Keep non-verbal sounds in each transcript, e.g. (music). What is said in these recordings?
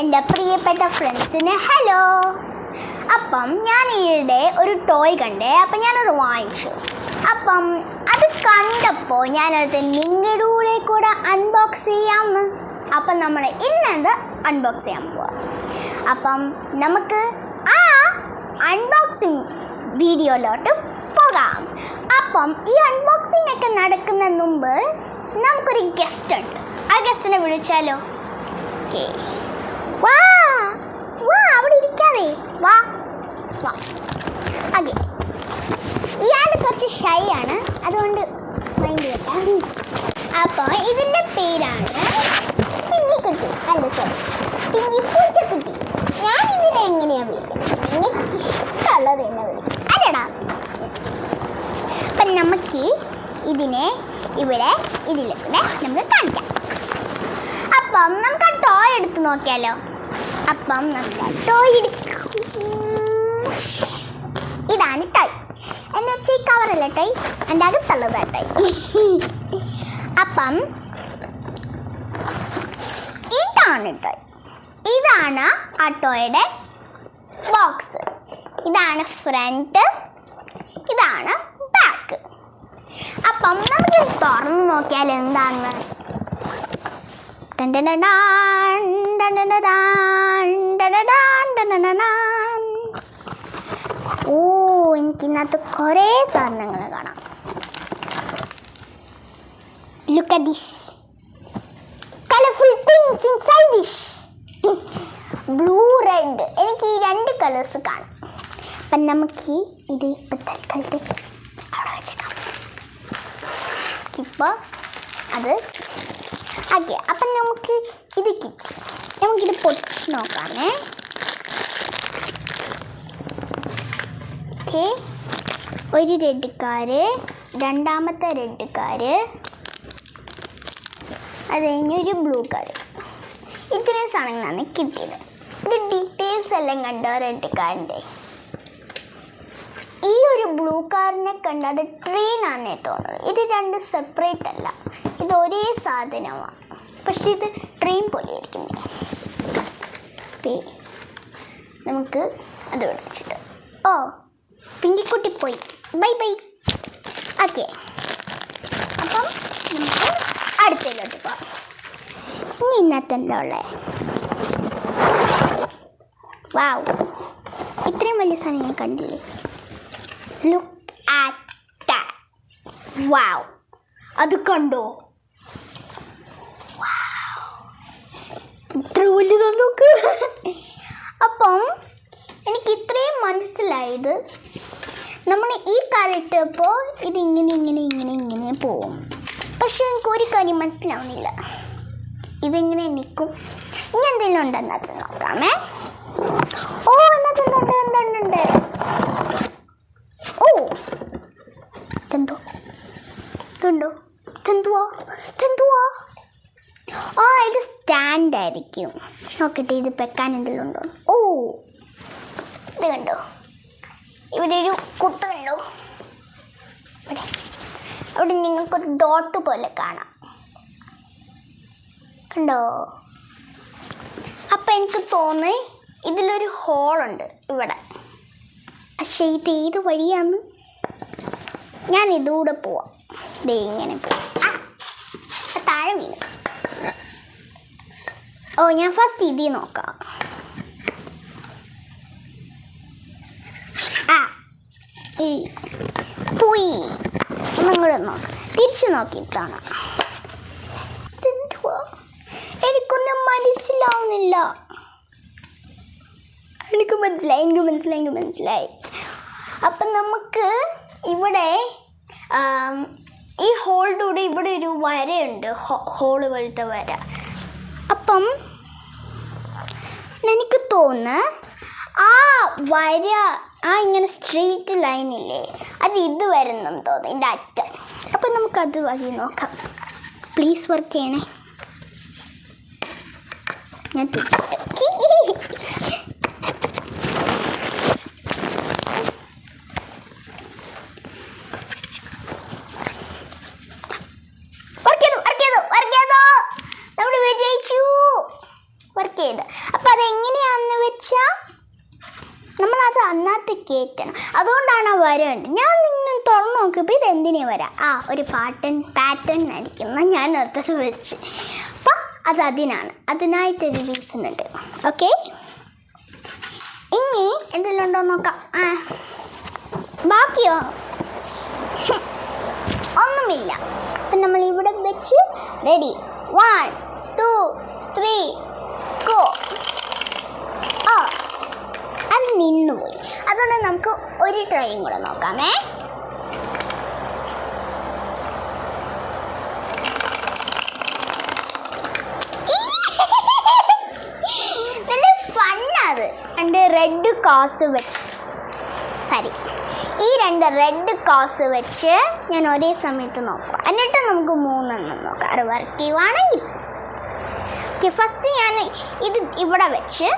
എന്റെ പ്രിയപ്പെട്ട ഫ്രണ്ട്സിന് ഹലോ. അപ്പം ഞാൻ ഈയിടെ ഒരു ടോയ് കണ്ടേ അപ്പം ഞാനത് വാങ്ങിച്ചു. അപ്പം അത് കണ്ടപ്പോൾ ഞാനത് നിങ്ങളുടെ കൂടെ അൺബോക്സ് ചെയ്യാമെന്ന് അപ്പം നമ്മൾ ഇന്നത് അൺബോക്സ് ചെയ്യാൻ പോവാം. അപ്പം നമുക്ക് ആ അൺബോക്സിങ് വീഡിയോയിലോട്ട് പോകാം. അപ്പം ഈ അൺബോക്സിംഗ് ഒക്കെ നടക്കുന്ന മുമ്പ് നമുക്കൊരു ഗസ്റ്റ് ഉണ്ട്. ആ ഗസ്റ്റിനെ വിളിച്ചാലോ? ഓക്കെ ഇരിക്കാതെ വാ. വാ. ഓക്കെ ഇയാൾ കുറച്ച് ഷൈ ആണ്. അതുകൊണ്ട് മൈൻഡ് വെക്കാം. അപ്പോൾ ഇതിന്റെ പേരാണ് പിന്നിക്കുട്ടി അല്ല സോറി പിന്നി പൂച്ചക്കുട്ടി. ഞാൻ ഇതിനെ എങ്ങനെയാണ് വിളിക്കുന്നത്? എനിക്ക് ഇഷ്ടമുള്ളത് എന്നെ വിളിക്കും. അല്ലടാ. അപ്പം നമുക്ക് ഇതിനെ ഇവിടെ ഇതിലൂടെ നമുക്ക് കാണിക്കാം. അപ്പം നമുക്ക് ആ ടോയ് എടുത്ത് നോക്കിയാലോ? അപ്പം നമുക്ക് ടോയ് ഇതാണ് ടൈ എന്ന് വെച്ച് ഈ കവറല്ല ടൈ എന്റെ അകത്തുള്ളതാ ടൈ അപ്പം ഇതാണ് ടൈ ഇതാണ് ആട്ടോയുടെ ബോക്സ് ഇതാണ് ഫ്രണ്ട് ഇതാണ് ബാക്ക് അപ്പം നമുക്ക് തുറന്ന് നോക്കിയാൽ എന്താണ് ടണ്ടനടാൻ, ടണ്ടനടാൻ, ടണ്ടനടാൻ, ടണ്ടനടാൻ. ഓ എനിക്ക് ഇതിനകത്ത് കുറേ സാധനങ്ങൾ കാണാം. Look at this colourful things inside this blue red എനിക്ക് ഈ രണ്ട് കളേഴ്സ് കാണാം. അപ്പം നമുക്ക് ഇത് ഇപ്പം തൽക്കാലത്തേക്ക് അവിടെ വെച്ചേക്കാം. ഇപ്പോൾ അത് ഓക്കെ അപ്പം നമുക്ക് ഇത് കിട്ടി. നമുക്കിത് പൊട്ടി നോക്കാമേ ഓക്കെ ഒരു റെഡ് കാര് രണ്ടാമത്തെ റെഡ് കാര് അത് കഴിഞ്ഞ് ഒരു ബ്ലൂ കാര് ഇത്രയും സാധനങ്ങളാണ് കിട്ടിയത്. ഇത് ഡീറ്റെയിൽസ് എല്ലാം കണ്ടോ റെഡ് കാറിന്റെ ഈ ഒരു ബ്ലൂ കാറിനെ കണ്ട അത് ട്രെയിൻ ആണെന്നേ തോന്നുന്നത് ഇത് രണ്ട് സെപ്പറേറ്റ് അല്ല. ഇത് ഒരേ സാധനമാണ്. പക്ഷെ ഇത് ട്രെയിൻ പോലെ പേ നമുക്ക് അത് വിളിച്ചിട്ട്. ഓ പിങ്കിക്കുട്ടി പോയി. ബൈ ബൈ ഓക്കെ അപ്പം നമുക്ക് അടുത്തതിലോട്ട് പോവാം. ഇനി ഇന്നത്തെ എന്താ ഉള്ളത് വാവ് ഇത്രയും വലിയ സാധനം ഞാൻ കണ്ടില്ലേ? ലുക്ക് ആറ്റ് വാവ് അത് കണ്ടോ? ഇത്ര വലുതാ നോക്ക്. (laughs) അപ്പം എനിക്ക് ഇത്രയും മനസ്സിലായത് നമ്മൾ ഈ കാലിട്ടപ്പോൾ ഇത് ഇങ്ങനെ ഇങ്ങനെ ഇങ്ങനെ ഇങ്ങനെ പോവും. പക്ഷെ എനിക്ക് ഒരു കാര്യം മനസ്സിലാവുന്നില്ല. ഇതെങ്ങനെ നിൽക്കും? ഇനി എന്തെങ്കിലും ഉണ്ടെന്നത് നോക്കാമേ. ഓ എന്നതുണ്ട് എന്തുണ്ട് ഓ ഇതെന്തോ? ഇതുണ്ടോ? തെന്തുവോ തെന്തുവോ ആ ഇത് സ്റ്റാൻഡ് ആയിരിക്കും നോക്കട്ടെ ഇത് വെക്കാൻ എന്തെങ്കിലും ഉണ്ടോ? ഓ ഇത് കണ്ടോ? ഇവിടെ ഒരു കുത്ത് കണ്ടോ. ഇവിടെ. അവിടെ നിങ്ങൾക്കൊരു ഡോട്ട് പോലെ കാണാം. കണ്ടോ? അപ്പം എനിക്ക് തോന്നി ഇതിലൊരു ഹോളുണ്ട് ഇവിടെ. പക്ഷേ ഇത് ഏത് വഴിയാന്ന്? ഞാൻ ഇതൂടെ പോവാം. ദേ ഇങ്ങനെ പോവാം താഴെ വീണു. ഓ ഞാൻ ഫസ്റ്റ് ഇതിൽ നോക്കാം. ഈ പോയി. നിങ്ങളൊന്ന് തിരിച്ചു നോക്കിയിട്ടാണ്? എനിക്കൊന്നും മനസ്സിലാവുന്നില്ല. എനിക്ക് മനസ്സിലായി എനിക്ക് മനസ്സിലായി എനിക്ക് മനസ്സിലായി. അപ്പം നമുക്ക് ഇവിടെ ഈ ഹോളിന്റെ കൂടെ ഇവിടെ ഒരു വരയുണ്ട്. ഹോൾ പോലത്തെ വര. അപ്പം എനിക്ക് തോന്നുന്നു ആ വര ആ ഇങ്ങനെ സ്ട്രെയിറ്റ് ഇല്ലേ? അത് ഇത് വരുന്നെന്ന് തോന്നുന്നു ഇതിന്റെ അറ്റം. അപ്പം നമുക്കത് വഴി നോക്കാം. പ്ലീസ് വർക്ക് ചെയ്യണേ. ഞാൻ തിരിച്ചിട്ട് വർക്ക് ചെയ്തു വർക്ക് ചെയ്തു വർക്ക് ചെയ്തു നമ്മൾ വിജയിച്ചു വർക്ക് ചെയ്ത് അപ്പം അതെങ്ങനെയാണെന്ന് വെച്ചാൽ നമ്മളത് കേൾക്കണം അതുകൊണ്ടാണ് ആ വരേണ്ടത് ഞാൻ നിങ്ങൾ തുറന്നു നോക്കിയപ്പോൾ ഇത് എന്തിനേ വരാം? ആ ഒരു പാട്ടൺ പാറ്റേൺ അടിക്കുന്ന ഞാൻ നിർത്തത് വെച്ച് അപ്പം അത് അതിനാണ്. അതിനായിട്ടൊരു റീസൺ ഉണ്ട്. ഓക്കെ ഇനി എന്തെല്ലാം ഉണ്ടോ നോക്കാം. ആ. ബാക്കിയോ? ഒന്നുമില്ല. അപ്പം നമ്മൾ ഇവിടെ വെച്ച് ready one two three go ഓ അത് നിന്നുപോയി. അതുകൊണ്ട് നമുക്ക് ഒരു ട്രൈയും കൂടെ നോക്കാമേ. നല്ല ഫണ്ണത് രണ്ട് റെഡ് കോസ് വെച്ച്. സരി ഈ രണ്ട് റെഡ് കോസ് വെച്ച് ഞാൻ ഒരേ സമയത്ത് നോക്കാം. എന്നിട്ട് നമുക്ക് മൂന്നെണ്ണം നോക്കാം. അത് വർക്ക് ചെയ്യുവാണെങ്കിൽ. ഓക്കെ ഫസ്റ്റ് ഞാൻ ഇത് ഇവിടെ വെച്ച്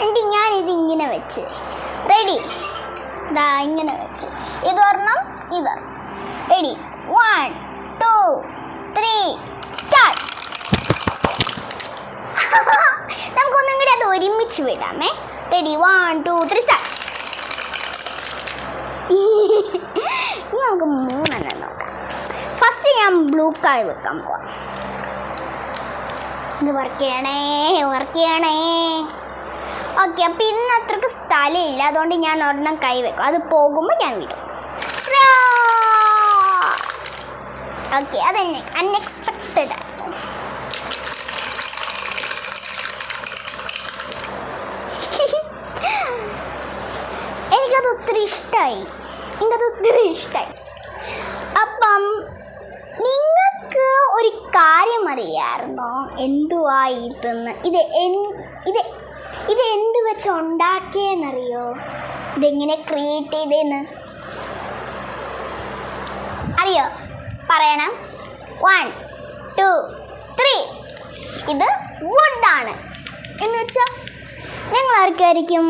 എന്നിട്ട് ഞാൻ ഇത് ഇങ്ങനെ വെച്ച്. റെഡി ഇതാ ഇങ്ങനെ വെച്ച്. ഇതൊരെണ്ണം ഇത്. Ready one two three start നമുക്കൊന്നും കൂടി അത് ഒരുമിച്ച് വിടാമേ. Ready one two three start നമുക്ക് മൂന്നെണ്ണം നോക്കാം. ഫസ്റ്റ് ഞാൻ ബ്ലൂ കളർ വെക്കാൻ പോവാം. ഇത് വർക്ക് ചെയ്യണേ വർക്ക് ചെയ്യണേ. ഓക്കെ അപ്പം ഇന്ന് അത്രയ്ക്ക് സ്ഥലമില്ല. അതുകൊണ്ട് ഞാൻ ഒരെണ്ണം കൈ വെക്കും. അത് പോകുമ്പോൾ ഞാൻ വിടും. ഓക്കെ അതന്നെ. അൺഎക്സ്പെക്റ്റഡ് എനിക്കത് ഒത്തിരി ഇഷ്ടമായി എനിക്കത് ഒത്തിരി ഇഷ്ടമായി അപ്പം നിങ്ങൾക്ക് ഒരു കാര്യം അറിയാമായിരുന്നോ എന്തുവായിട്ടെന്ന് ഇതെന്ന്? ഇത് എൻ- ഇത് ഇത് എന്ത് വെച്ച് ഉണ്ടാക്കിയെന്നറിയോ? ഇതെങ്ങനെ ക്രിയേറ്റ് ചെയ്തേന്ന്? അറിയോ? പറയണം. വൺ ടു ത്രീ ഇത് വുഡാണ് എന്ന് വെച്ചാൽ നിങ്ങൾ ആർക്കായിരിക്കും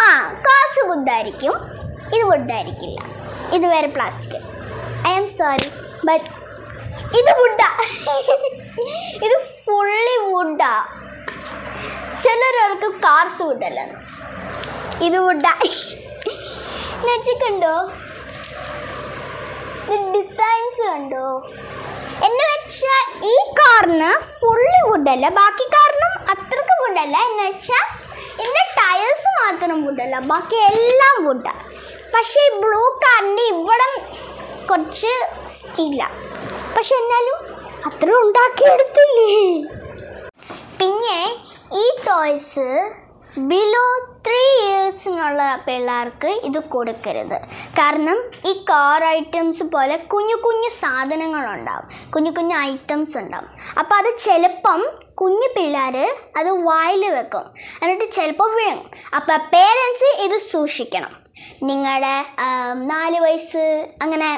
ആ കാശ് വുഡായിരിക്കും ഇത് വുഡായിരിക്കില്ല ഇത് വേറെ plastic I am sorry but ഇത് വുഡാ (laughs) ഇത് ഫുള്ളി വുഡാ ചിലർക്ക് കാർസ് വുഡല്ല ഇത് വുഡാ. വെച്ചിട്ടുണ്ടോ ഡിസൈൻസ് കണ്ടോ? എന്ന് വെച്ചാൽ ഈ കാറിന് ഫുള്ളി വുഡല്ല ബാക്കി കാറിനും അത്രയ്ക്ക് വുഡല്ല എന്ന് വെച്ചാൽ ഇതിന്റെ ടയേഴ്സ് മാത്രം വുഡല്ല ബാക്കി എല്ലാം വുഡാണ് പക്ഷേ ഈ ബ്ലൂ കാറിന്റെ ഇവിടെ കുറച്ച് സ്റ്റീലാണ് പക്ഷെ എന്നാലും അത്ര ഉണ്ടാക്കിയെടുത്തില്ലേ? പിന്നെ ഈ ടോയ്സ് ബിലോ ത്രീ ഇയേഴ്സിനുള്ള പിള്ളേർക്ക് ഇത് കൊടുക്കരുത്. കാരണം ഈ കാർ ഐറ്റംസ് പോലെ കുഞ്ഞു കുഞ്ഞു സാധനങ്ങളുണ്ടാവും. കുഞ്ഞു കുഞ്ഞു ഐറ്റംസ് ഉണ്ടാവും. അപ്പോൾ അത് ചിലപ്പം കുഞ്ഞു പിള്ളേർ അത് വായിൽ വെക്കും. എന്നിട്ട് ചിലപ്പോൾ വീഴും അപ്പോൾ പേരൻസ് ഇത് സൂക്ഷിക്കണം. നിങ്ങളുടെ നാല് വയസ്സ് അങ്ങനെ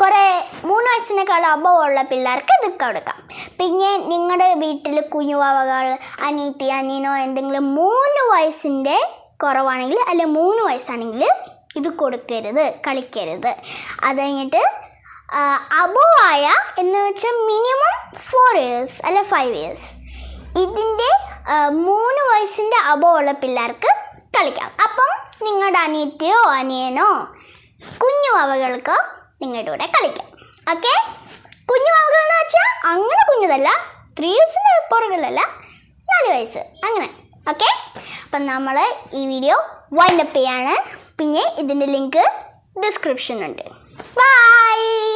കുറേ മൂന്ന് വയസ്സിനേക്കാൾ അബവുള്ള പിള്ളേർക്ക് ഇത് കൊടുക്കാം. പിന്നെ നിങ്ങളുടെ വീട്ടിൽ കുഞ്ഞുവാവകൾ അനീത്തി അനീനോ എന്തെങ്കിലും മൂന്ന് വയസ്സിന്റെ കുറവാണെങ്കിൽ അല്ലെ മൂന്ന് വയസ്സാണെങ്കിൽ ഇത് കൊടുക്കരുത് കളിക്കരുത്. അത് കഴിഞ്ഞിട്ട് അബോവായ എന്ന് വെച്ചാൽ മിനിമം ഫോർ ഇയേഴ്സ് അല്ലെ ഫൈവ് ഇയേഴ്സ് ഇതിന്റെ മൂന്ന് വയസ്സിന്റെ അബവുള്ള പിള്ളേർക്ക് കളിക്കാം. അപ്പം നിങ്ങളുടെ അനിയത്തിയോ അനിയനോ കുഞ്ഞു വവകൾക്ക് നിങ്ങളുടെ കൂടെ കളിക്കാം. ഓക്കെ? കുഞ്ഞു എന്ന് വെച്ചാൽ അങ്ങനെ കുഞ്ഞതല്ല ത്രീ വയസ്സിന്റെ പുറകിലല്ല നാല് വയസ്സ്. അങ്ങനെ. ഓക്കെ? അപ്പം നമ്മൾ ഈ വീഡിയോ വൈൻഡപ്പ് ചെയ്യാണ്. പിന്നെ ഇതിന്റെ ലിങ്ക് ഡിസ്ക്രിപ്ഷനുണ്ട് ബൈ